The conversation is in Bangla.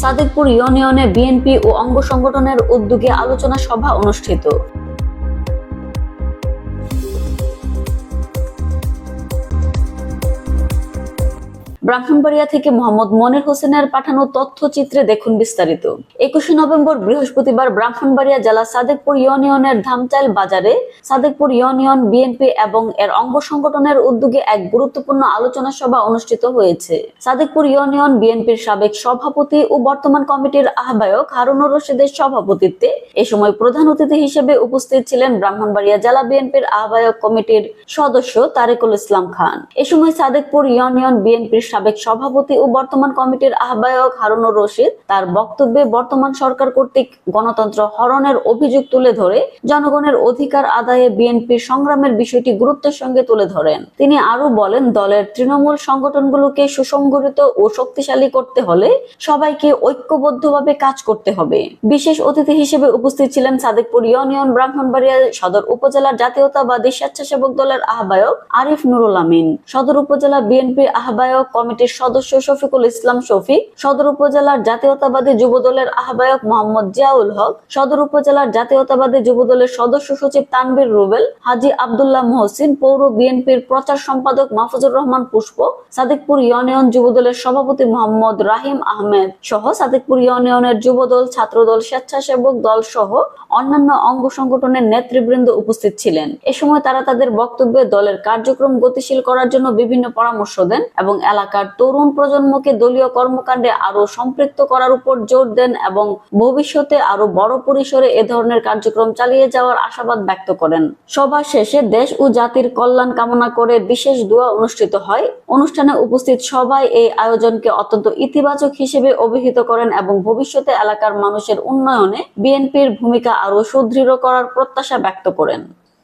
সাদেকপুর ইউনিয়নে বিএনপি ও অঙ্গ সংগঠনের উদ্যোগে আলোচনা সভা অনুষ্ঠিত। ব্রাহ্মণবাড়িয়া থেকে মোহাম্মদ মনির হোসেনের পাঠানো তথ্যচিত্রে দেখুন বিস্তারিত। একুশে নভেম্বর বৃহস্পতিবার ব্রাহ্মণবাড়িয়া জেলা সাদেকপুর ইউনিয়নের ধামচাইল বাজারে সাদেকপুর ইউনিয়ন বিএনপি এবং এর অঙ্গ সংগঠনের উদ্যোগে এক গুরুত্বপূর্ণ আলোচনা সভা অনুষ্ঠিত হয়েছে। সাদেকপুর ইউনিয়ন বিএনপির সাবেক সভাপতি ও বর্তমান কমিটির আহ্বায়ক হারুনুর রশিদের সভাপতিত্বে এ সময় প্রধান অতিথি হিসেবে উপস্থিত ছিলেন ব্রাহ্মণবাড়িয়া জেলা বিএনপির আহ্বায়ক কমিটির সদস্য তারেকুল ইসলাম খান। এ সময় সাদেকপুর ইউনিয়ন বিএনপির সাবেক সভাপতি ও বর্তমান কমিটির আহ্বায়ক হারুনুর রশিদ তার বক্তব্যে বর্তমান সরকার কর্তৃক গণতন্ত্র হরণের অভিযোগ তুলে ধরে জনগণের অধিকার আদায়ে বিএনপির সংগ্রামের বিষয়টি গুরুত্বের সঙ্গে তুলে ধরেন। তিনি আরও বলেন, দলের তৃণমূল সংগঠনগুলোকে সুসংগঠিত ও শক্তিশালী করতে হলে সবাইকে ঐক্যবদ্ধভাবে কাজ করতে হবে। বিশেষ অতিথি হিসেবে উপস্থিত ছিলেন সাদেকপুর ইউনিয়ন ব্রাহ্মণবাড়িয়া সদর উপজেলার জাতীয়তাবাদী স্বেচ্ছাসেবক দলের আহ্বায়ক আরিফ নুরুল আমিন। সদর উপজেলা বিএনপি আহ্বায়ক কমিটির সদস্য শফিকুল ইসলাম শফিক সদর উপজেলার জাতীয়তাবাদী যুব দলের আহ্বায়ক মোহাম্মদ জিয়াউল হক, সদর উপজেলার জাতীয়তাবাদী যুব দলের সদস্য সচিব তানবীর রুবেল, হাজি আব্দুল্লাহ মহসিন, পৌর বিএনপির প্রচার সম্পাদক মাহফুজুর রহমান পুষ্প, সাদিকপুর ইউনিয়ন যুব দলের সভাপতি মোহাম্মদ রাহিম আহমেদ সহ সাদিকপুর ইউনিয়নের যুব দল ছাত্রদল, স্বেচ্ছাসেবক দল সহ অন্যান্য অঙ্গ সংগঠনের নেতৃবৃন্দ উপস্থিত ছিলেন। এ সময় তারা তাদের বক্তব্যে দলের কার্যক্রম গতিশীল করার জন্য বিভিন্ন পরামর্শ দেন এবং এলাকার তরুণ প্রজন্মকে দলীয় কর্মকাণ্ডে আরও সম্পৃক্ত করার উপর জোর দেন এবং ভবিষ্যতে আরও বড় পরিসরে এ ধরনের কার্যক্রম চালিয়ে যাওয়ার আশাবাদ ব্যক্ত করেন। সভা শেষে দেশ ও জাতির কল্যাণ কামনা করে বিশেষ দোয়া অনুষ্ঠিত হয়। অনুষ্ঠানে উপস্থিত সবাই এই আয়োজনকে অত্যন্ত ইতিবাচক হিসেবে অভিহিত করেন এবং ভবিষ্যতে এলাকার মানুষের উন্নয়নে বিএনপির ভূমিকা আরও সুদৃঢ় করার প্রত্যাশা ব্যক্ত করেন।